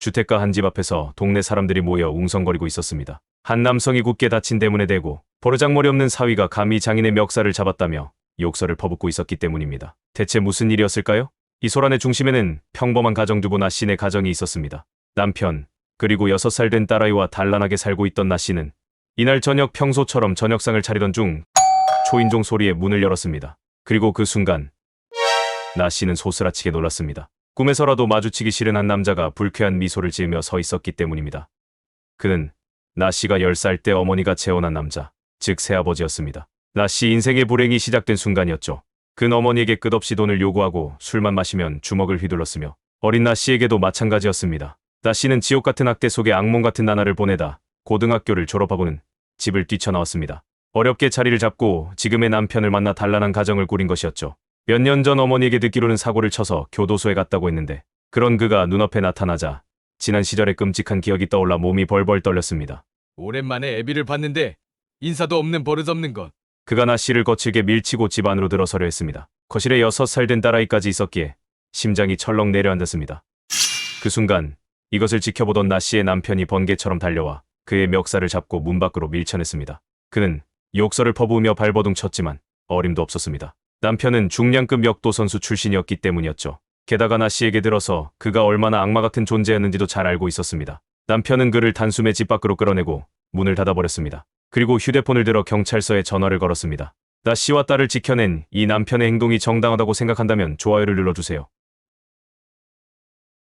주택가 한 집 앞에서 동네 사람들이 모여 웅성거리고 있었습니다. 한 남성이 굳게 다친 대문에 대고 버르장머리 없는 사위가 감히 장인의 멱살을 잡았다며 욕설을 퍼붓고 있었기 때문입니다. 대체 무슨 일이었을까요? 이 소란의 중심에는 평범한 가정주부 나 씨네 가정이 있었습니다. 남편, 그리고 6살 된 딸아이와 단란하게 살고 있던 나 씨는 이날 저녁 평소처럼 저녁상을 차리던 중 초인종 소리에 문을 열었습니다. 그리고 그 순간 나 씨는 소스라치게 놀랐습니다. 꿈에서라도 마주치기 싫은 한 남자가 불쾌한 미소를 지으며 서 있었기 때문입니다. 그는 나 씨가 10살 때 어머니가 재혼한 남자, 즉 새아버지였습니다. 나씨 인생의 불행이 시작된 순간이었죠. 근 어머니에게 끝없이 돈을 요구하고 술만 마시면 주먹을 휘둘렀으며 어린 나 씨에게도 마찬가지였습니다. 나 씨는 지옥 같은 학대 속에 악몽 같은 나날을 보내다 고등학교를 졸업하고는 집을 뛰쳐나왔습니다. 어렵게 자리를 잡고 지금의 남편을 만나 단란한 가정을 꾸린 것이었죠. 몇 년 전 어머니에게 듣기로는 사고를 쳐서 교도소에 갔다고 했는데 그런 그가 눈앞에 나타나자 지난 시절의 끔찍한 기억이 떠올라 몸이 벌벌 떨렸습니다. 오랜만에 애비를 봤는데 인사도 없는 버릇 없는 것. 그가 나 씨를 거칠게 밀치고 집 안으로 들어서려 했습니다. 거실에 여섯 살 된 딸아이까지 있었기에 심장이 철렁 내려앉았습니다. 그 순간 이것을 지켜보던 나 씨의 남편이 번개처럼 달려와 그의 멱살을 잡고 문 밖으로 밀쳐냈습니다. 그는 욕설을 퍼부으며 발버둥 쳤지만 어림도 없었습니다. 남편은 중량급 역도 선수 출신이었기 때문이었죠. 게다가 나 씨에게 들어서 그가 얼마나 악마 같은 존재였는지도 잘 알고 있었습니다. 남편은 그를 단숨에 집 밖으로 끌어내고 문을 닫아버렸습니다. 그리고 휴대폰을 들어 경찰서에 전화를 걸었습니다. 나 씨와 딸을 지켜낸 이 남편의 행동이 정당하다고 생각한다면 좋아요를 눌러주세요.